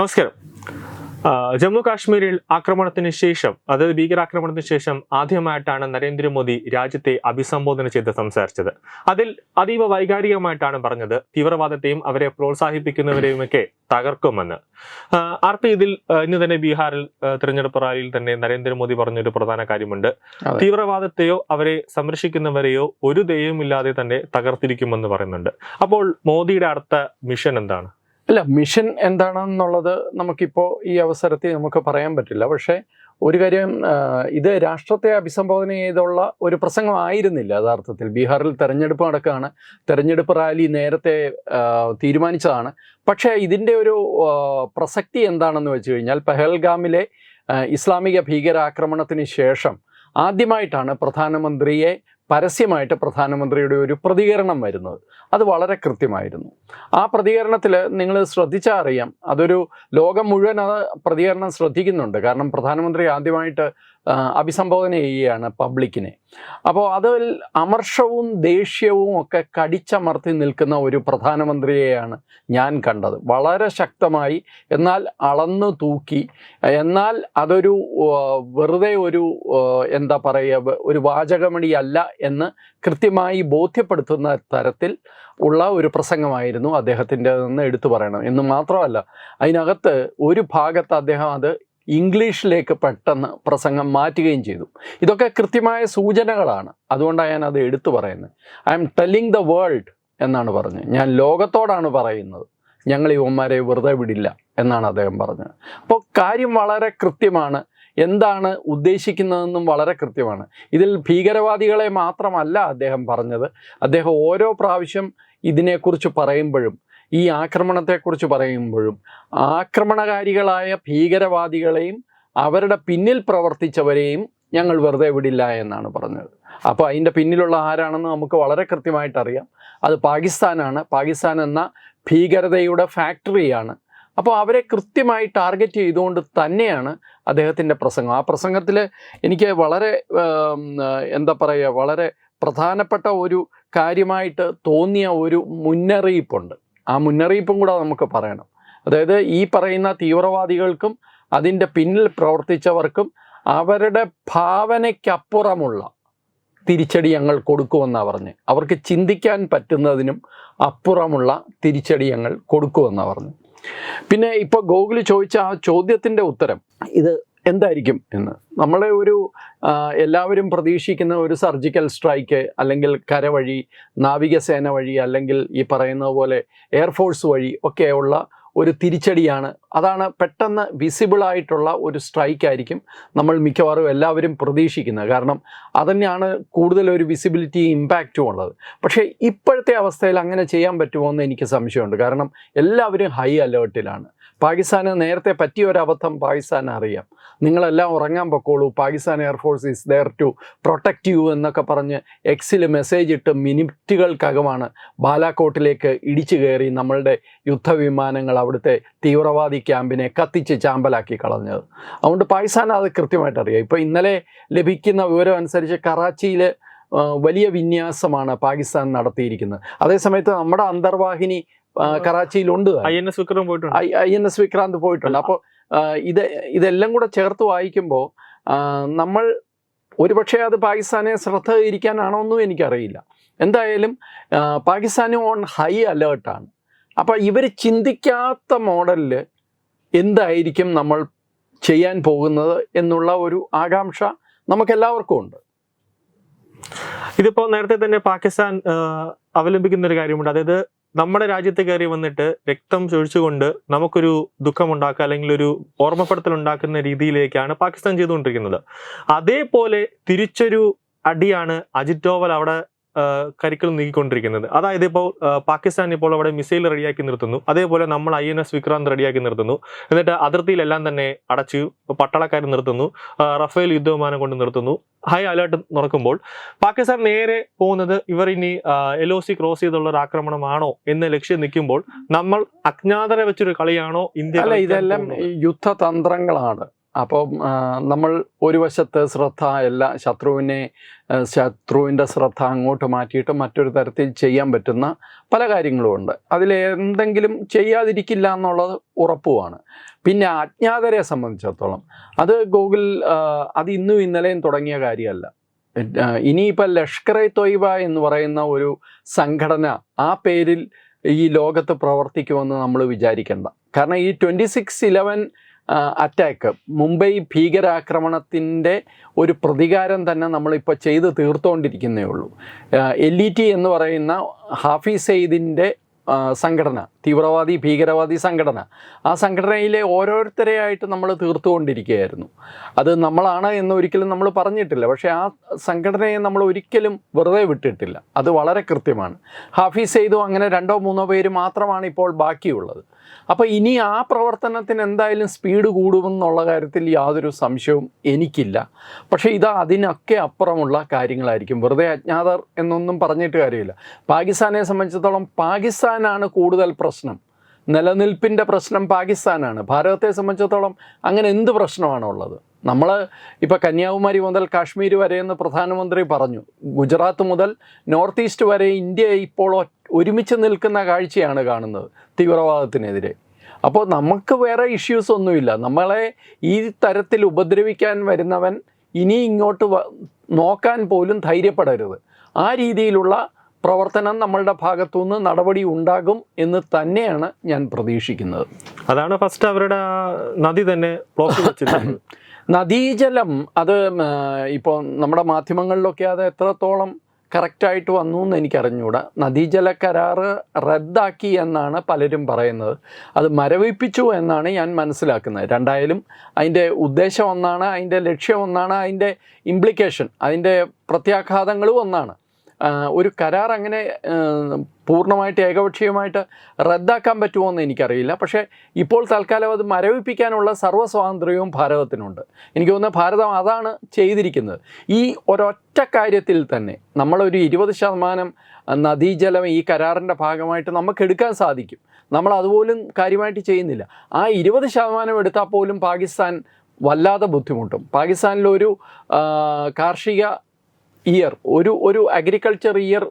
നമസ്കാരം. ജമ്മു കാശ്മീരിൽ ആക്രമണത്തിന് ശേഷം അതായത് ഭീകരാക്രമണത്തിന് ശേഷം ആദ്യമായിട്ടാണ് നരേന്ദ്രമോദി രാജ്യത്തെ അഭിസംബോധന ചെയ്ത് സംസാരിച്ചത്. അതിൽ അതീവ വൈകാരികമായിട്ടാണ് പറഞ്ഞത്. തീവ്രവാദത്തെയും അവരെ പ്രോത്സാഹിപ്പിക്കുന്നവരെയുമൊക്കെ തകർക്കുമെന്ന്. ആർ പി ഇതിൽ ഇന്ന് തന്നെ ബീഹാറിൽ തിരഞ്ഞെടുപ്പ് റാലിയിൽ തന്നെ നരേന്ദ്രമോദി പറഞ്ഞൊരു പ്രധാന കാര്യമുണ്ട്. തീവ്രവാദത്തെയോ അവരെ സംരക്ഷിക്കുന്നവരെയോ ഒരു ദയവുമില്ലാതെ തന്നെ തകർത്തിരിക്കുമെന്ന് പറയുന്നുണ്ട്. അപ്പോൾ മോദിയുടെ അടുത്ത മിഷൻ എന്താണ്? അല്ല മിഷൻ എന്താണെന്നുള്ളത് നമുക്കിപ്പോൾ ഈ അവസരത്തിൽ നമുക്ക് പറയാൻ പറ്റില്ല. പക്ഷേ ഒരു കാര്യം ഇത് രാഷ്ട്രത്തെ അഭിസംബോധന ചെയ്തുള്ള ഒരു പ്രസംഗമായിരുന്നില്ല യഥാർത്ഥത്തിൽ. ബീഹാറിൽ തെരഞ്ഞെടുപ്പ് നടക്കുകയാണ് തെരഞ്ഞെടുപ്പ് റാലി നേരത്തെ തീരുമാനിച്ചതാണ്. പക്ഷേ ഇതിന്റെ ഒരു പ്രസക്തി എന്താണെന്ന് വെച്ച് കഴിഞ്ഞാൽ പെഹൽഗാമിലെ ഇസ്ലാമിക ഭീകരാക്രമണത്തിന് ശേഷം ആദ്യമായിട്ടാണ് പ്രധാനമന്ത്രിയെ പരസ്യമായിട്ട് പ്രധാനമന്ത്രിയുടെ ഒരു പ്രതികരണം വരുന്നത്. അത് വളരെ കൃത്യമായിരുന്നു. ആ പ്രതികരണത്തിൽ നിങ്ങൾ ശ്രദ്ധിച്ചാൽ അറിയാം. അതൊരു ലോകം മുഴുവൻ ആ പ്രതികരണം ശ്രദ്ധിക്കുന്നുണ്ട്. കാരണം പ്രധാനമന്ത്രി ആദ്യമായിട്ട് അഭിസംബോധന ചെയ്യുകയാണ് പബ്ലിക്കിനെ. അപ്പോൾ അതിൽ അമർഷവും ദേഷ്യവും ഒക്കെ കടിച്ചമർത്തി നിൽക്കുന്ന ഒരു പ്രധാനമന്ത്രിയെയാണ് ഞാൻ കണ്ടത്. വളരെ ശക്തമായി എന്നാൽ അളന്നു തൂക്കി എന്നാൽ അതൊരു വെറുതെ ഒരു എന്താ പറയുക ഒരു വാചകമണി അല്ല എന്ന് കൃത്യമായി ബോധ്യപ്പെടുത്തുന്ന തരത്തിൽ ഉള്ള ഒരു പ്രസംഗമായിരുന്നു അദ്ദേഹത്തിന്റെ നിന്ന് എടുത്തു പറയണം. എന്ന് മാത്രമല്ല അതിനകത്ത് ഒരു ഭാഗത്ത് അദ്ദേഹം അത് ഇംഗ്ലീഷിലേക്ക് പെട്ടെന്ന് പ്രസംഗം മാറ്റുകയും ചെയ്തു. ഇതൊക്കെ കൃത്യമായ സൂചനകളാണ്. അതുകൊണ്ടാണ് ഞാൻ അത് എടുത്തു പറയുന്നത്. I'm telling the world എന്നാണ് പറഞ്ഞത്. ഞാൻ ലോകത്തോടാണ് പറയുന്നത്. ഞങ്ങൾ യുവന്മാരെ വെറുതെ വിടില്ല എന്നാണ് അദ്ദേഹം പറഞ്ഞത്. അപ്പോൾ കാര്യം വളരെ കൃത്യമാണ്. എന്താണ് ഉദ്ദേശിക്കുന്നതെന്നും വളരെ കൃത്യമാണ്. ഇതിൽ ഭീകരവാദികളെ മാത്രമല്ല അദ്ദേഹം പറഞ്ഞത്. അദ്ദേഹം ഓരോ പ്രാവശ്യം ഇതിനെക്കുറിച്ച് പറയുമ്പോഴും ഈ ആക്രമണത്തെക്കുറിച്ച് പറയുമ്പോഴും ആക്രമണകാരികളായ ഭീകരവാദികളെയും അവരുടെ പിന്നിൽ പ്രവർത്തിച്ചവരെയും ഞങ്ങൾ വെറുതെ വിടില്ല എന്നാണ് പറഞ്ഞത്. അപ്പോൾ അതിന്റെ പിന്നിലുള്ള ആരാണെന്ന് നമുക്ക് വളരെ കൃത്യമായിട്ട് അറിയാം അത് പാകിസ്ഥാനാണ്. പാകിസ്ഥാൻ എന്ന ഭീകരതയുടെ ഫാക്ടറിയാണ്. അപ്പോൾ അവരെ കൃത്യമായി ടാർഗറ്റ് ചെയ്തുകൊണ്ട് തന്നെയാണ് അദ്ദേഹത്തിന്റെ പ്രസംഗം. ആ പ്രസംഗത്തിൽ എനിക്ക് വളരെ എന്താ പറയുക വളരെ പ്രധാനപ്പെട്ട ഒരു കാര്യമായിട്ട് തോന്നിയ ഒരു മുന്നറിയിപ്പുണ്ട്. ആ മുന്നറിയിപ്പും കൂടെ നമുക്ക് പറയണം. അതായത് ഈ പറയുന്ന തീവ്രവാദികൾക്കും അതിന്റെ പിന്നിൽ പ്രവർത്തിച്ചവർക്കും അവരുടെ ഭാവനയ്ക്കപ്പുറമുള്ള തിരിച്ചടി ഞങ്ങൾ കൊടുക്കുമെന്നാണ് പറഞ്ഞ്. അവർക്ക് ചിന്തിക്കാൻ പറ്റുന്നതിനും അപ്പുറമുള്ള തിരിച്ചടി ഞങ്ങൾ കൊടുക്കുമെന്നാണ് പറഞ്ഞു. പിന്നെ ഇപ്പോൾ ഗോകുൽ ചോദിച്ച ആ ചോദ്യത്തിന്റെ ഉത്തരം. ഇത് എന്തായിരിക്കും എന്ന്. നമ്മളെ ഒരു എല്ലാവരും പ്രതീക്ഷിക്കുന്ന ഒരു സർജിക്കൽ സ്ട്രൈക്ക് അല്ലെങ്കിൽ കരവഴി നാവികസേന വഴി അല്ലെങ്കിൽ ഈ പറയുന്ന പോലെ എയർഫോഴ്സ് വഴി ഒക്കെയുള്ള ഒരു തിരിച്ചടിയാണ് അതാണ് പെട്ടെന്ന് വിസിബിളായിട്ടുള്ള ഒരു സ്ട്രൈക്ക് ആയിരിക്കും നമ്മൾ മിക്കവാറും എല്ലാവരും പ്രതീക്ഷിക്കുന്നത്. കാരണം അതന്നെയാണ് കൂടുതൽ ഒരു വിസിബിലിറ്റി ഇമ്പാക്റ്റും ഉള്ളത്. പക്ഷേ ഇപ്പോഴത്തെ അവസ്ഥയിൽ അങ്ങനെ ചെയ്യാൻ പറ്റുമോ എന്ന് എനിക്ക് സംശയമുണ്ട്. കാരണം എല്ലാവരും ഹൈ അലേർട്ടിലാണ് പാകിസ്ഥാന് നേരത്തെ പറ്റിയ ഒരു അബദ്ധം പാകിസ്ഥാൻ അറിയാം. നിങ്ങളെല്ലാം ഉറങ്ങാൻ പൊക്കോളൂ. Pakistan air force is there to protect you എന്നൊക്കെ പറഞ്ഞ് എക്സിൽ മെസ്സേജ് ഇട്ട് മിനിറ്റുകൾക്കകമാണ് ബാലാക്കോട്ടിലേക്ക് ഇടിച്ചു കയറി നമ്മളുടെ യുദ്ധവിമാനങ്ങൾ അവിടുത്തെ തീവ്രവാദി ക്യാമ്പിനെ കത്തിച്ച് ചാമ്പലാക്കി കളഞ്ഞത്. അതുകൊണ്ട് പാകിസ്ഥാൻ അത് കൃത്യമായിട്ട് അറിയാം. ഇപ്പോൾ ഇന്നലെ ലഭിക്കുന്ന വിവരം അനുസരിച്ച് കറാച്ചിയിൽ വലിയ വിന്യാസമാണ് പാകിസ്ഥാൻ നടത്തിയിരിക്കുന്നത്. അതേസമയത്ത് നമ്മുടെ അന്തർവാഹിനി കറാച്ചിയിലുണ്ട് ഐ എൻ എസ് വിക്രാന്ത് പോയിട്ടുണ്ട്. ഐ എൻ എസ് വിക്രാന്ത് പോയിട്ടുണ്ട്. അപ്പോൾ ഇത് ഇതെല്ലാം കൂടെ ചേർത്ത് വായിക്കുമ്പോൾ നമ്മൾ ഒരുപക്ഷെ അത് പാകിസ്ഥാനെ ശ്രദ്ധ ഇരിക്കാനാണോ എന്നും എനിക്കറിയില്ല. എന്തായാലും പാകിസ്ഥാന് ഓൺ ഹൈ അലേർട്ടാണ്. അപ്പോൾ ഇവർ ചിന്തിക്കാത്ത മോഡലിൽ എന്തായിരിക്കും നമ്മൾ ചെയ്യാൻ പോകുന്നത് എന്നുള്ള ഒരു ആകാംക്ഷ നമുക്കെല്ലാവർക്കും ഉണ്ട്. ഇതിപ്പോ നേരത്തെ തന്നെ പാകിസ്ഥാൻ അവലംബിക്കുന്ന ഒരു കാര്യമുണ്ട്. അതായത് നമ്മുടെ രാജ്യത്ത് കയറി വന്നിട്ട് രക്തം ചൊഴിച്ചുകൊണ്ട് നമുക്കൊരു ദുഃഖമുണ്ടാക്കുക അല്ലെങ്കിൽ ഒരു ഓർമ്മപ്പെടുത്തൽ ഉണ്ടാക്കുന്ന രീതിയിലേക്കാണ് പാകിസ്ഥാൻ ചെയ്തുകൊണ്ടിരിക്കുന്നത്. അതേപോലെ തിരിച്ചൊരു അടിയാണ് അജിത് ഡോവൽ അവിടെ ആ, കരിക്കൽ നീക്കിക്കൊണ്ടിരിക്കുന്നത് അതായത് ഇപ്പോൾ പാകിസ്ഥാൻ ഇപ്പോൾ അവിടെ മിസൈൽ റെഡിയാക്കി നിർത്തുന്നു. അതേപോലെ നമ്മൾ ഐ എൻ എസ് വിക്രാന്ത് റെഡിയാക്കി നിർത്തുന്നു. എന്നിട്ട് അതിർത്തിയിലെല്ലാം തന്നെ അടച്ച് പട്ടാളക്കാർ നിർത്തുന്നു. റഫേൽ യുദ്ധവിമാനം കൊണ്ട് നിർത്തുന്നു. ഹൈ അലേർട്ട് നടക്കുമ്പോൾ പാകിസ്ഥാൻ നേരെ പോകുന്നത് ഇവർ ഇനി എൽ ഒ സി ക്രോസ് ചെയ്തുള്ള ഒരു ആക്രമണമാണോ എന്ന ലക്ഷ്യം നിൽക്കുമ്പോൾ നമ്മൾ അജ്ഞാതരെ വെച്ചൊരു കളിയാണോ ഇന്ത്യ ഇതെല്ലാം യുദ്ധതന്ത്രങ്ങളാണ്. അപ്പം നമ്മൾ ഒരു വശത്ത് ശ്രദ്ധ എല്ലാ ശത്രുവിനെ ശത്രുവിന്റെ ശ്രദ്ധ അങ്ങോട്ട് മാറ്റിയിട്ട് മറ്റൊരു തരത്തിൽ ചെയ്യാൻ പറ്റുന്ന പല കാര്യങ്ങളുമുണ്ട് അതിൽ എന്തെങ്കിലും ചെയ്യാതിരിക്കില്ല എന്നുള്ളത് ഉറപ്പുമാണ്. പിന്നെ അജ്ഞാതരെ സംബന്ധിച്ചിടത്തോളം അത് ഗൂഗിൾ അത് ഇന്നും ഇന്നലെയും തുടങ്ങിയ കാര്യമല്ല. ഇനിയിപ്പോൾ ലഷ്കർ എ തൊയ്ബ എന്ന് പറയുന്ന ഒരു സംഘടന ആ പേരിൽ ഈ ലോകത്ത് പ്രവർത്തിക്കുമെന്ന് നമ്മൾ വിചാരിക്കേണ്ട. കാരണം ഈ twenty six eleven attack Mumbai ഭീകരാക്രമണത്തിന്റെ ഒരു പ്രതികാരം തന്നെ നമ്മളിപ്പോൾ ചെയ്ത് തീർത്തുകൊണ്ടിരിക്കുന്നേ ഉള്ളൂ. എൽ ഇ ടി എന്ന് പറയുന്ന ഹാഫിസ് സെയ്ദിന്റെ സംഘടന. തീവ്രവാദി ഭീകരവാദി സംഘടന. ആ സംഘടനയിലെ ഓരോരുത്തരെയായിട്ട് നമ്മൾ തീർത്തുകൊണ്ടിരിക്കുകയായിരുന്നു. അത് നമ്മളാണ് എന്ന് ഒരിക്കലും നമ്മൾ പറഞ്ഞിട്ടില്ല. പക്ഷേ ആ സംഘടനയെ നമ്മൾ ഒരിക്കലും വെറുതെ വിട്ടിട്ടില്ല. അത് വളരെ കൃത്യമാണ്. ഹാഫീസ് ചെയ്തു അങ്ങനെ രണ്ടോ മൂന്നോ പേര് മാത്രമാണ് ഇപ്പോൾ ബാക്കിയുള്ളത്. അപ്പോൾ ഇനി ആ പ്രവർത്തനത്തിന് എന്തായാലും സ്പീഡ് കൂടുമെന്നുള്ള കാര്യത്തിൽ യാതൊരു സംശയവും എനിക്കില്ല. പക്ഷേ ഇത് അതിനൊക്കെ അപ്പുറമുള്ള കാര്യങ്ങളായിരിക്കും. വെറുതെ അജ്ഞാതർ എന്നൊന്നും പറഞ്ഞിട്ട് കാര്യമില്ല. പാകിസ്ഥാനെ സംബന്ധിച്ചിടത്തോളം പാകിസ്ഥാനാണ് കൂടുതൽ പ്രശ്നം നിലനിൽപ്പിന്റെ പ്രശ്നം പാകിസ്ഥാനാണ്. ഭാരതത്തെ സംബന്ധിച്ചിടത്തോളം അങ്ങനെ എന്ത് പ്രശ്നമാണ് ഉള്ളത്? നമ്മൾ ഇപ്പോൾ കന്യാകുമാരി മുതൽ കാശ്മീർ വരെയെന്ന് പ്രധാനമന്ത്രി പറഞ്ഞു. ഗുജറാത്ത് മുതൽ നോർത്ത് ഈസ്റ്റ് വരെ ഇന്ത്യ ഇപ്പോൾ ഒരുമിച്ച് നിൽക്കുന്ന കാഴ്ചയാണ് കാണുന്നത് തീവ്രവാദത്തിനെതിരെ. അപ്പോൾ നമുക്ക് വേറെ ഇഷ്യൂസ് ഒന്നുമില്ല. നമ്മളെ ഈ തരത്തിൽ ഉപദ്രവിക്കാൻ വരുന്നവൻ ഇനി ഇങ്ങോട്ട് നോക്കാൻ പോലും ധൈര്യപ്പെടരുത്. ആ രീതിയിലുള്ള പ്രവർത്തനം നമ്മളുടെ ഭാഗത്തുനിന്ന് നടപടി ഉണ്ടാകും എന്ന് തന്നെയാണ് ഞാൻ പ്രതീക്ഷിക്കുന്നത്. അതാണ് ഫസ്റ്റ് അവരുടെ നദി തന്നെ നദീജലം അത് ഇപ്പോൾ നമ്മുടെ മാധ്യമങ്ങളിലൊക്കെ അത് എത്രത്തോളം കറക്റ്റായിട്ട് വന്നു എന്ന് എനിക്കറിഞ്ഞൂടാ. നദീജല കരാറ് റദ്ദാക്കി എന്നാണ് പലരും പറയുന്നത്. അത് മരവിപ്പിച്ചു എന്നാണ് ഞാൻ മനസ്സിലാക്കുന്നത്. രണ്ടായാലും അതിന്റെ ഉദ്ദേശം ഒന്നാണ് അതിന്റെ ലക്ഷ്യം ഒന്നാണ് അതിന്റെ ഇംപ്ലിക്കേഷൻ അതിന്റെ പ്രത്യാഘാതങ്ങളും ഒന്നാണ്. ഒരു കരാർ അങ്ങനെ പൂർണമായിട്ട് ഏകപക്ഷീയമായിട്ട് റദ്ദാക്കാൻ പറ്റുമോ എന്ന് എനിക്കറിയില്ല. പക്ഷേ ഇപ്പോൾ തൽക്കാലം അത് മരവിപ്പിക്കാനുള്ള സർവ സ്വാതന്ത്ര്യവും ഭാരതത്തിനുണ്ട്. എനിക്ക് തോന്നുന്നത് ഭാരതം അതാണ് ചെയ്തിരിക്കുന്നത്. ഈ ഒരൊറ്റ കാര്യത്തിൽ തന്നെ നമ്മളൊരു ഇരുപത് ശതമാനം നദീജലം ഈ കരാറിന്റെ ഭാഗമായിട്ട് നമുക്ക് എടുക്കാൻ സാധിക്കും. നമ്മൾ അതുപോലും കാര്യമായിട്ട് ചെയ്യുന്നില്ല. ആ ഇരുപത് ശതമാനം എടുത്താൽ പോലും പാകിസ്ഥാൻ വല്ലാതെ ബുദ്ധിമുട്ടും. പാകിസ്ഥാനിലൊരു കാർഷിക ഇയർ ഒരു ഒരു അഗ്രികൾച്ചർ ഇയർ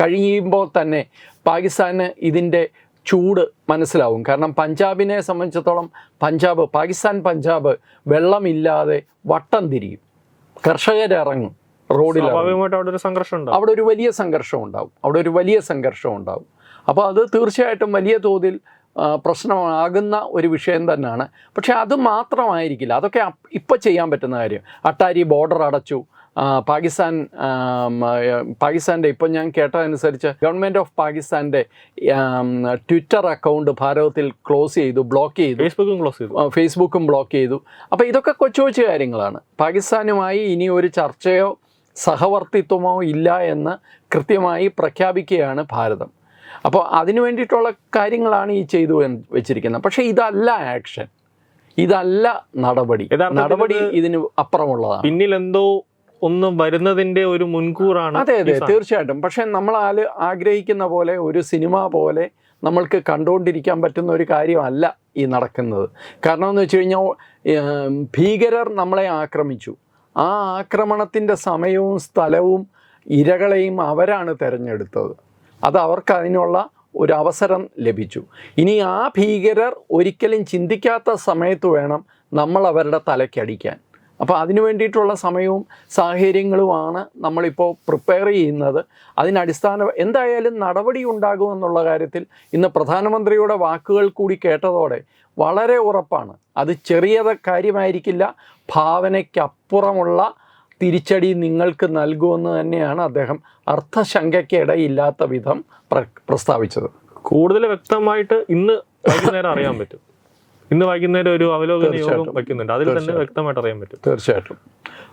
കഴിയുമ്പോൾ തന്നെ പാകിസ്ഥാന് ഇതിന്റെ ചൂട് മനസ്സിലാവും. കാരണം പഞ്ചാബിനെ സംബന്ധിച്ചിടത്തോളം പഞ്ചാബ് പാകിസ്ഥാൻ പഞ്ചാബ് വെള്ളമില്ലാതെ വട്ടം തിരിയും. കർഷകരിറങ്ങും റോഡിൽ അവിടെ ഒരു സംഘർഷം ഉണ്ടാവും. അവിടെ ഒരു വലിയ സംഘർഷം ഉണ്ടാവും. അവിടെ ഒരു വലിയ സംഘർഷം ഉണ്ടാവും. അപ്പോൾ അത് തീർച്ചയായിട്ടും വലിയ തോതിൽ പ്രശ്നമാകുന്ന ഒരു വിഷയം തന്നെയാണ്. പക്ഷേ അത് മാത്രമായിരിക്കില്ല. അതൊക്കെ ഇപ്പോൾ ചെയ്യാൻ പറ്റുന്ന കാര്യം. അട്ടാരി ബോർഡർ അടച്ചു. പാകിസ്ഥാൻ പാകിസ്ഥാന്റെ ഇപ്പം ഞാൻ കേട്ടതനുസരിച്ച് ഗവൺമെന്റ് ഓഫ് പാകിസ്ഥാന്റെ ട്വിറ്റർ അക്കൗണ്ട് ഭാരതത്തിൽ ക്ലോസ് ചെയ്തു ബ്ലോക്ക് ചെയ്തു. ഫേസ്ബുക്കും ക്ലോസ് ചെയ്തു. ഫേസ്ബുക്കും ബ്ലോക്ക് ചെയ്തു. അപ്പോൾ ഇതൊക്കെ കൊച്ചു കൊച്ചു കാര്യങ്ങളാണ്. പാകിസ്ഥാനുമായി ഇനി ഒരു ചർച്ചയോ സഹവർത്തിത്വമോ ഇല്ല എന്ന് കൃത്യമായി പ്രഖ്യാപിക്കുകയാണ് ഭാരതം. അപ്പോൾ അതിനു വേണ്ടിയിട്ടുള്ള കാര്യങ്ങളാണ് ഈ ചെയ്തു വെച്ചിരിക്കുന്നത്. പക്ഷേ ഇതല്ല ആക്ഷൻ. ഇതല്ല നടപടി. നടപടി ഇത് ഇതിന് അപ്പുറമുള്ളതാണ്. പിന്നിൽ എന്തോ ഒന്ന് വരുന്നതിന്റെ ഒരു മുൻകൂറാണ് അതെ അതെ. തീർച്ചയായിട്ടും. പക്ഷെ നമ്മൾ ആൽ ആഗ്രഹിക്കുന്ന പോലെ ഒരു സിനിമ പോലെ നമ്മൾക്ക് കണ്ടുകൊണ്ടിരിക്കാൻ പറ്റുന്ന ഒരു കാര്യമല്ല ഈ നടക്കുന്നത്. കാരണം എന്ന് വെച്ച് കഴിഞ്ഞാൽ ഭീകരർ നമ്മളെ ആക്രമിച്ചു. ആ ആക്രമണത്തിന്റെ സമയവും സ്ഥലവും ഇരകളെയും അവരാണ് തിരഞ്ഞെടുത്തത്. അത് അവർക്ക് അതിനുള്ള ഒരു അവസരം ലഭിച്ചു. ഇനി ആ ഭീകരർ ഒരിക്കലും ചിന്തിക്കാത്ത സമയത്ത് വേണം നമ്മൾ അവരുടെ തലയ്ക്കടിക്കാൻ അപ്പോൾ അതിനു വേണ്ടിയിട്ടുള്ള സമയവും സാഹചര്യങ്ങളുമാണ് നമ്മളിപ്പോൾ പ്രിപ്പയർ ചെയ്യുന്നത്. അതിനടിസ്ഥാന എന്തായാലും നടപടി ഉണ്ടാകുമെന്നുള്ള കാര്യത്തിൽ ഇന്ന് പ്രധാനമന്ത്രിയുടെ വാക്കുകൾ കൂടി കേട്ടതോടെ വളരെ ഉറപ്പാണ്. അത് ചെറിയ കാര്യമായിരിക്കില്ല. ഭാവനയ്ക്കപ്പുറമുള്ള തിരിച്ചടി നിങ്ങൾക്ക് നൽകുമെന്ന് തന്നെയാണ് അദ്ദേഹം അർത്ഥശങ്കയ്ക്കിടയില്ലാത്ത വിധം പ്ര- പ്രസ്താവിച്ചത്. കൂടുതൽ വ്യക്തമായിട്ട് ഇന്ന് അറിയാൻ പറ്റും. ഇന്ന് വൈകുന്നേരം ഒരു അവലോകന യോഗം വയ്ക്കുന്നുണ്ട്. അതിൽ തന്നെ. വ്യക്തമായിട്ട് അറിയാൻ പറ്റും. തീർച്ചയായിട്ടും.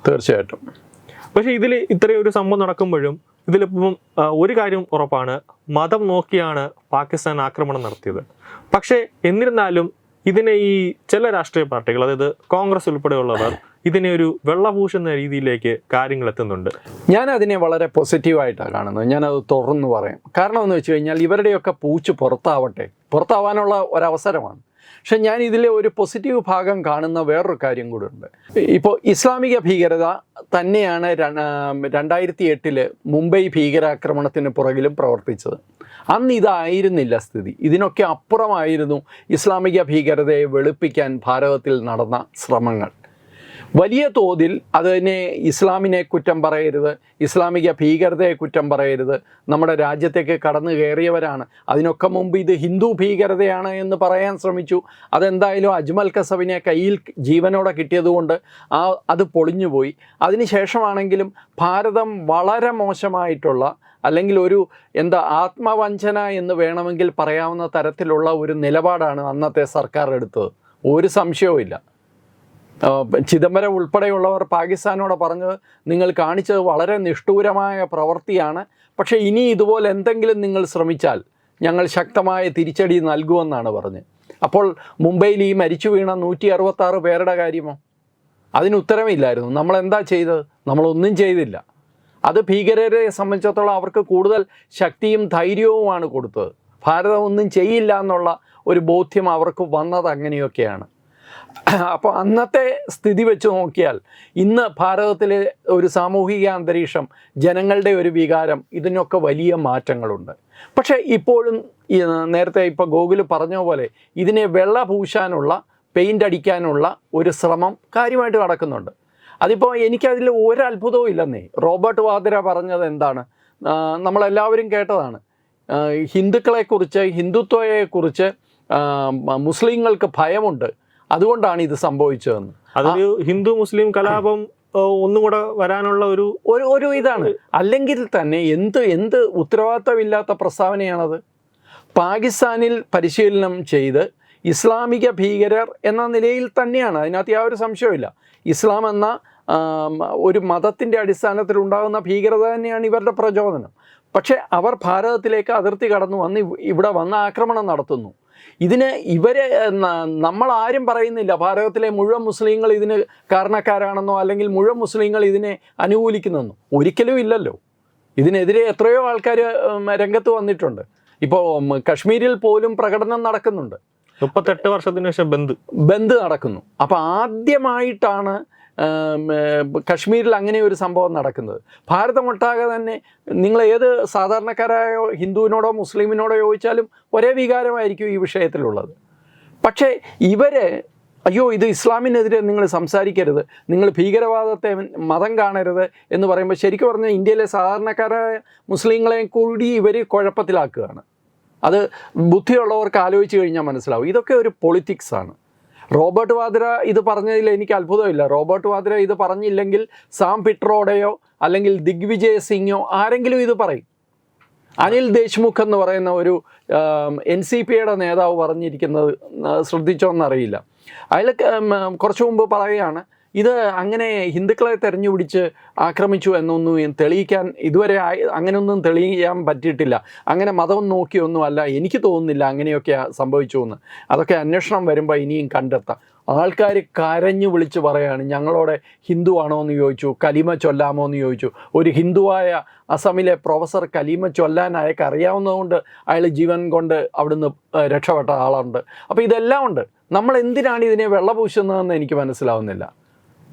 തീർച്ചയായിട്ടും. പക്ഷെ ഇതിൽ ഇത്രയും ഒരു സംഭവം നടക്കുമ്പോഴും ഇതിലിപ്പം ഒരു കാര്യം ഉറപ്പാണ്. മതം നോക്കിയാണ് പാകിസ്ഥാൻ ആക്രമണം നടത്തിയത്. പക്ഷേ എന്നിരുന്നാലും ഇതിനെ ഈ ചില രാഷ്ട്രീയ പാർട്ടികൾ അതായത് കോൺഗ്രസ് ഉൾപ്പെടെയുള്ളവർ ഇതിനെ ഒരു വെള്ളപൂശുന്ന രീതിയിലേക്ക് കാര്യങ്ങൾ എത്തുന്നുണ്ട്. ഞാൻ അതിനെ വളരെ പോസിറ്റീവായിട്ടാണ് കാണുന്നത്. ഞാനത് തുറന്നു പറയാം. കാരണം എന്ന് വെച്ച് കഴിഞ്ഞാൽ ഇവരുടെയൊക്കെ പൂച്ച് പുറത്താവട്ടെ. പുറത്താവാനുള്ള ഒരവസരമാണ്. പക്ഷെ ഞാൻ ഇതിലെ ഒരു പോസിറ്റീവ് ഭാഗം കാണുന്ന വേറൊരു കാര്യം കൂടെ ഉണ്ട് ഇപ്പോൾ ഇസ്ലാമിക ഭീകരത തന്നെയാണ് രണ്ടായിരത്തി എട്ടിൽ മുംബൈ ഭീകരാക്രമണത്തിന് പുറകിലും പ്രവർത്തിച്ചത്. അന്ന് ഇതായിരുന്നില്ല സ്ഥിതി. ഇതിനൊക്കെ അപ്പുറമായിരുന്നു ഇസ്ലാമിക ഭീകരതയെ വെളുപ്പിക്കാൻ ഭാരതത്തിൽ നടന്ന ശ്രമങ്ങൾ. വലിയ തോതിൽ അതിനെ ഇസ്ലാമിനെ കുറ്റം പറയരുത് ഇസ്ലാമിക ഭീകരതയെ കുറ്റം പറയരുത്. നമ്മുടെ രാജ്യത്തേക്ക് കടന്നു കയറിയവരാണ്. അതിനൊക്കെ മുമ്പ് ഇത് ഹിന്ദു ഭീകരതയാണ് എന്ന് പറയാൻ ശ്രമിച്ചു. അതെന്തായാലും അജ്മൽ കസബിനെ കയ്യിൽ ജീവനോടെ കിട്ടിയതുകൊണ്ട് ആ അത് പൊളിഞ്ഞുപോയി. അതിനുശേഷമാണെങ്കിലും ഭാരതം വളരെ മോശമായിട്ടുള്ള അല്ലെങ്കിൽ ഒരു എന്താ ആത്മവഞ്ചന എന്ന് വേണമെങ്കിൽ പറയാവുന്ന തരത്തിലുള്ള ഒരു നിലപാടാണ് അന്നത്തെ സർക്കാർ എടുത്തത്. ഒരു സംശയവുമില്ല. ചിദംബരം ഉൾപ്പെടെയുള്ളവർ പാകിസ്ഥാനോട് പറഞ്ഞത് നിങ്ങൾ കാണിച്ചത് വളരെ നിഷ്ഠൂരമായ പ്രവൃത്തിയാണ്. പക്ഷേ ഇനി ഇതുപോലെ എന്തെങ്കിലും നിങ്ങൾ ശ്രമിച്ചാൽ ഞങ്ങൾ ശക്തമായ തിരിച്ചടി നൽകുമെന്നാണ് പറഞ്ഞത് അപ്പോൾ മുംബൈയിൽ ഈ മരിച്ചു വീണ നൂറ്റി അറുപത്താറ് പേരുടെ കാര്യമോ? അതിന് ഉത്തരമില്ലായിരുന്നു. നമ്മൾ എന്താ ചെയ്തത്? നമ്മളൊന്നും ചെയ്തില്ല. അത് ഭീകരരെ സംബന്ധിച്ചിടത്തോളം അവർക്ക് കൂടുതൽ ശക്തിയും ധൈര്യവുമാണ് കൊടുത്തത്. ഭാരതം ഒന്നും ചെയ്യില്ല എന്നുള്ള ഒരു ബോധ്യം അവർക്ക് വന്നത് അങ്ങനെയൊക്കെയാണ്. അപ്പോൾ അന്നത്തെ സ്ഥിതി വെച്ച് നോക്കിയാൽ ഇന്ന് ഭാരതത്തിലെ ഒരു സാമൂഹിക അന്തരീക്ഷം ജനങ്ങളുടെ ഒരു വികാരം ഇതിനൊക്കെ വലിയ മാറ്റങ്ങളുണ്ട്. പക്ഷേ ഇപ്പോഴും നേരത്തെ ഇപ്പോൾ ഗോകുൽ പറഞ്ഞ പോലെ ഇതിനെ വെള്ള പൂശാനുള്ള പെയിന്റ് അടിക്കാനുള്ള ഒരു ശ്രമം കാര്യമായിട്ട് നടക്കുന്നുണ്ട്. അതിപ്പോൾ എനിക്കതിൽ ഒരത്ഭുതവും ഇല്ലെന്നേ. റോബർട്ട് വാദ്ര പറഞ്ഞത് എന്താണ്? നമ്മളെല്ലാവരും കേട്ടതാണ്. ഹിന്ദുക്കളെക്കുറിച്ച് ഹിന്ദുത്വയെക്കുറിച്ച് മുസ്ലിങ്ങൾക്ക് ഭയമുണ്ട്. അതുകൊണ്ടാണ് ഇത് സംഭവിച്ചതെന്ന്. അതൊരു ഹിന്ദു മുസ്ലിം കലാപം ഒന്നും കൂടെ വരാനുള്ള ഒരു ഒരു ഒരു ഇതാണ്. അല്ലെങ്കിൽ തന്നെ എന്ത് എന്ത് ഉത്തരവാദിത്തമില്ലാത്ത പ്രസ്താവനയാണത്? പാകിസ്ഥാനിൽ പരിശീലനം ചെയ്ത് ഇസ്ലാമിക ഭീകരർ എന്ന നിലയിൽ തന്നെയാണ്. അതിനകത്ത് യാതൊരു സംശയമില്ല ഇസ്ലാം എന്ന ഒരു മതത്തിന്റെ അടിസ്ഥാനത്തിൽ ഉണ്ടാകുന്ന ഭീകരത തന്നെയാണ് ഇവരുടെ പ്രചോദനം. പക്ഷേ അവർ ഭാരതത്തിലേക്ക് അതിർത്തി കടന്നു വന്ന് ഇവ്- ഇവിടെ വന്ന് ആക്രമണം നടത്തുന്നു. ഇതിന് ഇവരെ നമ്മളാരും നമ്മൾ ആരും പറയുന്നില്ല. ഭാരതത്തിലെ മുഴുവൻ മുസ്ലിങ്ങൾ ഇതിന് കാരണക്കാരാണെന്നോ അല്ലെങ്കിൽ മുഴുവൻ മുസ്ലിങ്ങൾ ഇതിനെ അനുകൂലിക്കുന്നെന്നോ. ഒരിക്കലും ഇല്ലല്ലോ. ഇതിനെതിരെ എത്രയോ ആൾക്കാർ രംഗത്ത് വന്നിട്ടുണ്ട്. ഇപ്പോൾ കശ്മീരിൽ പോലും പ്രകടനം നടക്കുന്നുണ്ട്. മുപ്പത്തെട്ട് വർഷത്തിന് ശേഷം ബന്ദ്. ബന്ദ് നടക്കുന്നു. അപ്പോൾ ആദ്യമായിട്ടാണ് കശ്മീരിൽ അങ്ങനെ ഒരു സംഭവം നടക്കുന്നത്. ഭാരതമൊട്ടാകെ തന്നെ നിങ്ങൾ ഏത് സാധാരണക്കാരായോ ഹിന്ദുവിനോടോ മുസ്ലിമിനോടോ ചോദിച്ചാലും ഒരേ വികാരമായിരിക്കും ഈ വിഷയത്തിലുള്ളത്. പക്ഷേ ഇവരെ അയ്യോ ഇത് ഇസ്ലാമിനെതിരെ നിങ്ങൾ സംസാരിക്കരുത് നിങ്ങൾ ഭീകരവാദത്തെ മതം കാണരുത് എന്ന് പറയുമ്പോൾ ശരിക്കും പറഞ്ഞാൽ ഇന്ത്യയിലെ സാധാരണക്കാരായ മുസ്ലിങ്ങളെയും കൂടി ഇവർ കുഴപ്പത്തിലാക്കുകയാണ്. അത് ബുദ്ധിയുള്ളവർക്ക് ആലോചിച്ച് കഴിഞ്ഞാൽ മനസ്സിലാവും. ഇതൊക്കെ ഒരു പൊളിറ്റിക്സാണ്. റോബർട്ട് വാദ്ര ഇത് പറഞ്ഞതിൽ എനിക്ക് അത്ഭുതമില്ല. റോബർട്ട് വാദ്ര ഇത് പറഞ്ഞില്ലെങ്കിൽ സാം പിട്രോഡയോ അല്ലെങ്കിൽ ദിഗ്വിജയ് സിംഗോ ആരെങ്കിലും ഇത് പറയും. അനിൽ ദേശ്മുഖ് എന്ന് പറയുന്ന ഒരു എൻ സി പിയുടെ നേതാവ് പറഞ്ഞിരിക്കുന്നത് ശ്രദ്ധിച്ചോ ശ്രദ്ധിച്ചോന്നറിയില്ല. അയാൾ കുറച്ചു മുമ്പ് പറയുകയാണ് ഇത് അങ്ങനെ ഹിന്ദുക്കളെ തെരഞ്ഞുപിടിച്ച് ആക്രമിച്ചു എന്നൊന്നും തെളിയിക്കാൻ ഇതുവരെ അങ്ങനെയൊന്നും തെളിയിക്കാൻ പറ്റിയിട്ടില്ല. അങ്ങനെ മതം നോക്കിയൊന്നും അല്ല എനിക്ക് തോന്നുന്നില്ല അങ്ങനെയൊക്കെ സംഭവിച്ചു എന്ന് അതൊക്കെ അന്വേഷണം വരുമ്പോൾ ഇനിയും കണ്ടെത്താം. ആൾക്കാർ കരഞ്ഞു വിളിച്ച് പറയാണ് ഞങ്ങളോടെ ഹിന്ദു ആണോ എന്ന് ചോദിച്ചു കലിമ ചൊല്ലാമോ എന്ന് ചോദിച്ചു. ഒരു ഹിന്ദുവായ അസമിലെ പ്രൊഫസർ കലീമ ചൊല്ലാൻ അയാൾക്ക് അറിയാവുന്നതുകൊണ്ട് അയാൾ ജീവൻ കൊണ്ട് അവിടുന്ന് രക്ഷപ്പെട്ട ആളുണ്ട് അപ്പോൾ ഇതെല്ലാം ഉണ്ട്. നമ്മൾ എന്തിനാണ് ഇതിനെ വെള്ളപൂശുന്നതെന്ന് എനിക്ക് മനസ്സിലാവുന്നില്ല.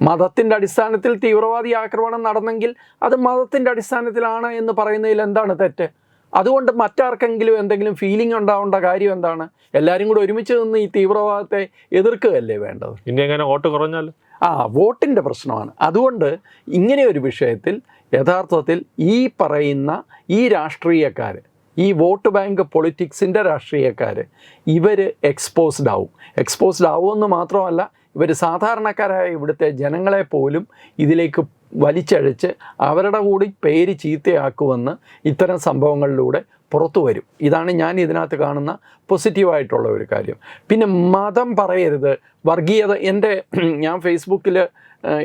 മതത്തിന്റെ അടിസ്ഥാനത്തിൽ തീവ്രവാദി ആക്രമണം നടന്നെങ്കിൽ അത് മതത്തിന്റെ അടിസ്ഥാനത്തിലാണ് എന്ന് പറയുന്നതിൽ എന്താണ് തെറ്റ്? അതുകൊണ്ട് മറ്റാർക്കെങ്കിലും എന്തെങ്കിലും ഫീലിംഗ് ഉണ്ടാവേണ്ട കാര്യം എന്താണ്? എല്ലാവരും കൂടെ ഒരുമിച്ച് നിന്ന് ഈ തീവ്രവാദത്തെ എതിർക്കുകയല്ലേ വേണ്ടത്? ഇനി എങ്ങനെ വോട്ട് കുറഞ്ഞാൽ ആ വോട്ടിന്റെ പ്രശ്നമാണ്. അതുകൊണ്ട് ഇങ്ങനെ ഒരു വിഷയത്തിൽ യഥാർത്ഥത്തിൽ ഈ പറയുന്ന ഈ രാഷ്ട്രീയക്കാർ ഈ വോട്ട് ബാങ്ക് പൊളിറ്റിക്സിന്റെ രാഷ്ട്രീയക്കാർ ഇവർ എക്സ്പോസ്ഡ് ആവും. എക്സ്പോസ്ഡ് ആവുമെന്ന് മാത്രമല്ല ഇവർ സാധാരണക്കാരായ ഇവിടുത്തെ ജനങ്ങളെ പോലും ഇതിലേക്ക് വലിച്ചഴച്ച് അവരുടെ കൂടി പേര് ചീത്തയാക്കുമെന്ന് ഇത്തരം സംഭവങ്ങളിലൂടെ പുറത്തു വരും. ഇതാണ് ഞാൻ ഇതിനകത്ത് കാണുന്ന പോസിറ്റീവായിട്ടുള്ള ഒരു കാര്യം. പിന്നെ മതം പറയരുത്. വർഗീയത എന്റെ ഞാൻ ഫേസ്ബുക്കിൽ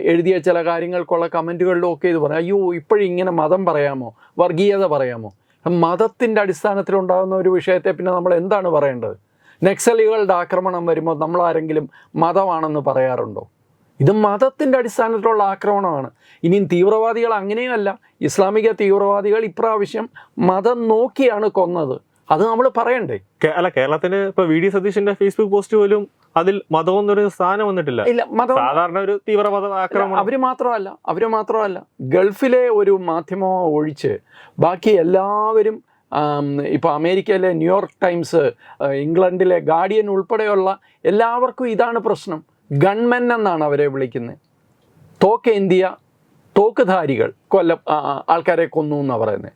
എഴുതിയ ചില കാര്യങ്ങൾക്കുള്ള കമന്റുകളിലും ഒക്കെ ഇത് പറയാം. അയ്യോ ഇപ്പോഴും ഇങ്ങനെ മതം പറയാമോ? വർഗീയത പറയാമോ? മതത്തിന്റെ അടിസ്ഥാനത്തിലുണ്ടാകുന്ന ഒരു വിഷയത്തെ പിന്നെ നമ്മൾ എന്താണ് പറയേണ്ടത്? നക്സലുകളുടെ ആക്രമണം വരുമ്പോൾ നമ്മൾ ആരെങ്കിലും മതമാണെന്ന് പറയാറുണ്ടോ? ഇത് മതത്തിന്റെ അടിസ്ഥാനത്തിലുള്ള ആക്രമണമാണ്. ഇനിയും തീവ്രവാദികൾ അങ്ങനെയല്ല ഇസ്ലാമിക തീവ്രവാദികൾ ഇപ്രാവശ്യം മതം നോക്കിയാണ് കൊന്നത്. അത് നമ്മൾ പറയണ്ടേ? അല്ല കേരളത്തിന് ഇപ്പൊ വി ഡി സതീഷിന്റെ ഫേസ്ബുക്ക് പോസ്റ്റ് പോലും അതിൽ മതം എന്നൊരു സാധനം വന്നിട്ടില്ല. ഇല്ല മതം സാധാരണ ഒരു തീവ്രവാദ ആക്രമണം. അവർ മാത്രമല്ല അവർ മാത്രമല്ല ഗൾഫിലെ ഒരു മാധ്യമം ഒഴിച്ച് ബാക്കി എല്ലാവരും ആം, ഇപ്പൊ അമേരിക്കയിലെ ന്യൂയോർക്ക് ടൈംസ് ഇംഗ്ലണ്ടിലെ ഗാർഡിയൻ ഉൾപ്പെടെയുള്ള എല്ലാവർക്കും ഇതാണ് പ്രശ്നം. ഗൺമെൻ എന്നാണ് അവരെ വിളിക്കുന്നത്. കൊല്ല ധാരികൾ കൊല്ല ആൾക്കാരെ കൊന്നു എന്നാണ് പറയുന്നത്.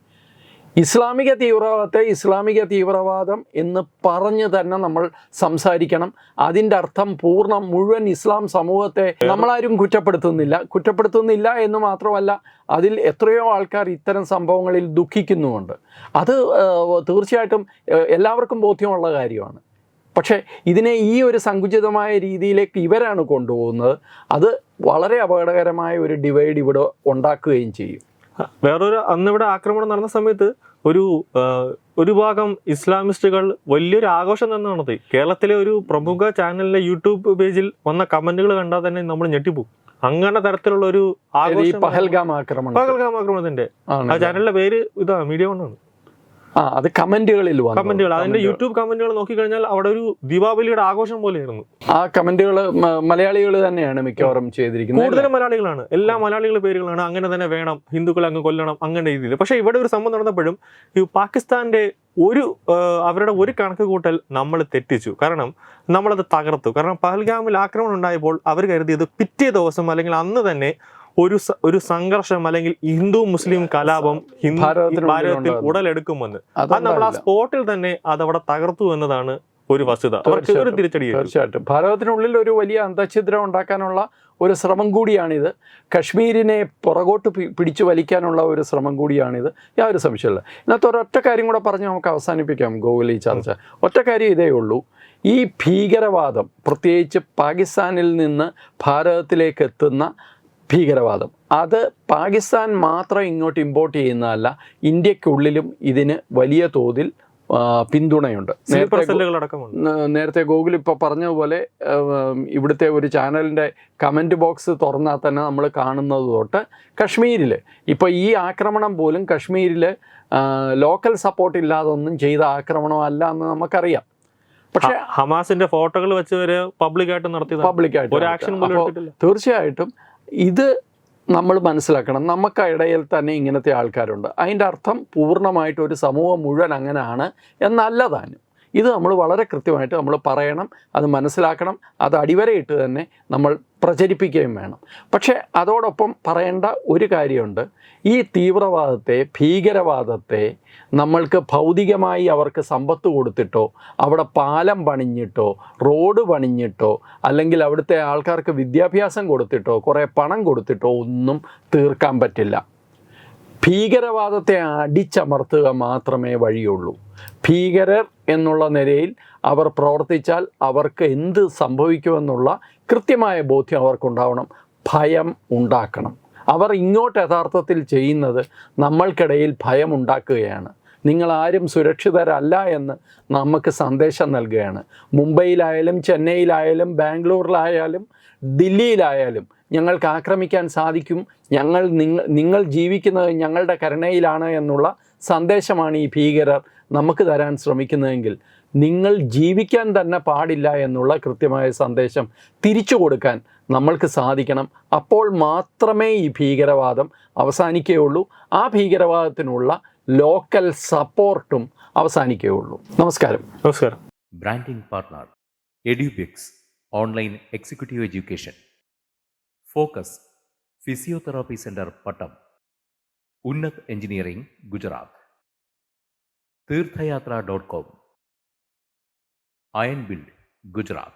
ഇസ്ലാമിക തീവ്രവാദത്തെ ഇസ്ലാമിക തീവ്രവാദം എന്ന് പറഞ്ഞു തന്നെ നമ്മൾ സംസാരിക്കണം. അതിന്റെ അർത്ഥം പൂർണം മുഴുവൻ ഇസ്ലാം സമൂഹത്തെ നമ്മളാരും കുറ്റപ്പെടുത്തുന്നില്ല. കുറ്റപ്പെടുത്തുന്നില്ല എന്ന് മാത്രമല്ല അതിൽ എത്രയോ ആൾക്കാർ ഇത്തരം സംഭവങ്ങളിൽ ദുഃഖിക്കുന്നുമുണ്ട്. അത് തീർച്ചയായിട്ടും എല്ലാവർക്കും ബോധ്യമുള്ള കാര്യമാണ്. പക്ഷേ ഇതിനെ ഈ ഒരു സങ്കുചിതമായ രീതിയിലേക്ക് ഇവരാണ് കൊണ്ടുപോകുന്നത്. അത് വളരെ അപകടകരമായ ഒരു ഡിവൈഡ് ഇവിടെ ഉണ്ടാക്കുകയും ചെയ്യും. വേറൊരു അന്ന് ഇവിടെ ആക്രമണം നടന്ന സമയത്ത് ഒരു ഒരു ഭാഗം ഇസ്ലാമിസ്റ്റുകൾ വലിയൊരു ആഘോഷം തന്നെ നടത്തി. കേരളത്തിലെ ഒരു പ്രമുഖ ചാനലിലെ യൂട്യൂബ് പേജിൽ വന്ന കമന്റുകൾ കണ്ടാൽ തന്നെ നമ്മൾ ഞെട്ടിപ്പോകും അങ്ങനെ തരത്തിലുള്ള ഒരു ആഘോഷം പഹൽഗാം ആക്രമണം പഹൽഗാം ആക്രമണത്തിന്റെ. ആ ചാനലിന്റെ പേര് ഇതാ മീഡിയ കൊണ്ടാണ്. ആ അത് കമന്റുകളിൽ കമന്റുകൾ. അതിന്റെ. യൂട്യൂബ് കമന്റുകൾ നോക്കിക്കഴിഞ്ഞാൽ അവിടെ ഒരു ദീപാവലിയുടെ ആഘോഷം പോലെയായിരുന്നു. ആ കമന്റുകൾ മലയാളികൾ തന്നെയാണ് മിക്കവാറും ചെയ്തിരിക്കുന്നത് കൂടുതലും മലയാളികളാണ്. എല്ലാ മലയാളികളുടെ പേരുകളാണ്. അങ്ങനെ തന്നെ വേണം ഹിന്ദുക്കളെ അങ്ങ് കൊല്ലണം അങ്ങനെ രീതിയിൽ. പക്ഷെ ഇവിടെ ഒരു സംഭവം നടന്നപ്പോഴും ഈ പാകിസ്ഥാന്റെ ഒരു അവരുടെ ഒരു കണക്ക് കൂട്ടൽ നമ്മൾ തെറ്റിച്ചു. കാരണം നമ്മളത് തകർത്തു. കാരണം പഹൽഗാമിൽ ആക്രമണം ഉണ്ടായപ്പോൾ അവർ കരുതിയത് പിറ്റേ ദിവസം അല്ലെങ്കിൽ അന്ന് തന്നെ ഒരു ഒരു സംഘർഷം അല്ലെങ്കിൽ ഹിന്ദു മുസ്ലിം കലാപം ഭാരതത്തിൽ ഉടലെടുക്കുമെന്ന്. അത് നമ്മൾ ആ. സ്പോട്ടിൽ തന്നെ അത് അവിടെ തകർത്തു എന്നതാണ് ഒരു വസ്തുത. ഒരു. തിരിച്ചടി. തീർച്ചയായിട്ടും. ഭാരതത്തിനുള്ളിൽ ഒരു വലിയ അന്തഛിദ്രം ഉണ്ടാക്കാനുള്ള ഒരു ശ്രമം കൂടിയാണിത്. കശ്മീരിനെ പുറകോട്ട് പിടിച്ചു വലിക്കാനുള്ള ഒരു ശ്രമം കൂടിയാണിത്. യാതൊരു സംശയമില്ല ഇന്നത്തെ ഒരൊറ്റ കാര്യം കൂടെ പറഞ്ഞ് നമുക്ക് അവസാനിപ്പിക്കാം ഗോകുലി ചർച്ച. ഒറ്റ കാര്യം ഇതേ ഉള്ളൂ. ഈ ഭീകരവാദം പ്രത്യേകിച്ച് പാകിസ്ഥാനിൽ നിന്ന് ഭാരതത്തിലേക്ക് എത്തുന്ന ഭീകരവാദം. അത് പാകിസ്ഥാൻ മാത്രം ഇങ്ങോട്ട് ഇമ്പോർട്ട് ചെയ്യുന്നതല്ല ഇന്ത്യക്കുള്ളിലും ഇതിന് വലിയ തോതിൽ പിന്തുണയുണ്ട്. നേരത്തെ ഗൂഗിൾ ഇപ്പോൾ പറഞ്ഞതുപോലെ ഇവിടുത്തെ ഒരു ചാനലിന്റെ കമന്റ് ബോക്സ് തുറന്നാൽ തന്നെ നമ്മൾ കാണുന്നത് തൊട്ട് കശ്മീരിൽ ഇപ്പോൾ ഈ ആക്രമണം പോലും കശ്മീരിൽ ലോക്കൽ സപ്പോർട്ട് ഇല്ലാതെ ഒന്നും ചെയ്ത ആക്രമണമല്ല എന്ന് നമുക്കറിയാം. പക്ഷേ ഹമാസിന്റെ ഫോട്ടോകൾ വെച്ച് വരെ പബ്ലിക്കായിട്ട് നടത്തി. പബ്ലിക്കായിട്ട് ഒരു ആക്ഷൻ തീർച്ചയായിട്ടും ഇത് നമ്മൾ മനസ്സിലാക്കണം. നമുക്കിടയിൽ തന്നെ ഇങ്ങനത്തെ ആൾക്കാരുണ്ട്. അതിന്റെ അർത്ഥം പൂർണമായിട്ട് ഒരു സമൂഹം മുഴുവൻ അങ്ങനെയാണ് എന്നല്ല താനും. ഇത് നമ്മൾ വളരെ കൃത്യമായിട്ട് നമ്മൾ പറയണം അത് മനസ്സിലാക്കണം അത് അടിവരയിട്ട് തന്നെ നമ്മൾ പ്രചരിപ്പിക്കുകയും വേണം. പക്ഷേ അതോടൊപ്പം പറയേണ്ട ഒരു കാര്യമുണ്ട്. ഈ തീവ്രവാദത്തെ ഭീകരവാദത്തെ നമ്മൾക്ക് ഭൗതികമായി അവർക്ക് സമ്പത്ത് കൊടുത്തിട്ടോ അവിടെ പാലം പണിഞ്ഞിട്ടോ റോഡ് പണിഞ്ഞിട്ടോ അല്ലെങ്കിൽ അവിടുത്തെ ആൾക്കാർക്ക് വിദ്യാഭ്യാസം കൊടുത്തിട്ടോ കുറേ പണം കൊടുത്തിട്ടോ ഒന്നും തീർക്കാൻ പറ്റില്ല. ഭീകരവാദത്തെ അടിച്ചമർത്തുക മാത്രമേ വഴിയുള്ളൂ. ഭീകരർ എന്നുള്ള നിലയിൽ അവർ പ്രവർത്തിച്ചാൽ അവർക്ക് എന്ത് സംഭവിക്കുമെന്നുള്ള കൃത്യമായ ബോധ്യം അവർക്കുണ്ടാവണം. ഭയം ഉണ്ടാക്കണം. അവർ ഇങ്ങോട്ട് യഥാർത്ഥത്തിൽ ചെയ്യുന്നത് നമ്മൾക്കിടയിൽ ഭയം ഉണ്ടാക്കുകയാണ്. നിങ്ങൾ ആരും സുരക്ഷിതരല്ല എന്ന് നമുക്ക് സന്ദേശം നൽകുകയാണ്. മുംബൈയിലായാലും ചെന്നൈയിലായാലും ബാംഗ്ലൂരിലായാലും ദില്ലിയിലായാലും ഞങ്ങൾക്ക് ആക്രമിക്കാൻ സാധിക്കും. ഞങ്ങൾ നിങ്ങൾ നിങ്ങൾ ജീവിക്കുന്നത് ഞങ്ങളുടെ കരുണയിലാണ് എന്നുള്ള സന്ദേശമാണ് ഈ ഭീകരർ നമുക്ക് തരാൻ ശ്രമിക്കുന്നതെങ്കിൽ നിങ്ങൾ ജീവിക്കാൻ തന്നെ പാടില്ല എന്നുള്ള കൃത്യമായ സന്ദേശം തിരിച്ചു കൊടുക്കാൻ നമ്മൾക്ക് സാധിക്കണം. അപ്പോൾ മാത്രമേ ഈ ഭീകരവാദം അവസാനിക്കുകയുള്ളൂ. ആ ഭീകരവാദത്തിനുള്ള ലോക്കൽ സപ്പോർട്ടും അവസാനിക്കുകയുള്ളൂ നമസ്കാരം നമസ്കാരം Branding partner EduBix Online Executive Education Focus Physiotherapy Center Pattam Unnat Engineering Gujarat Tirthayatra.com Iron Build Gujarat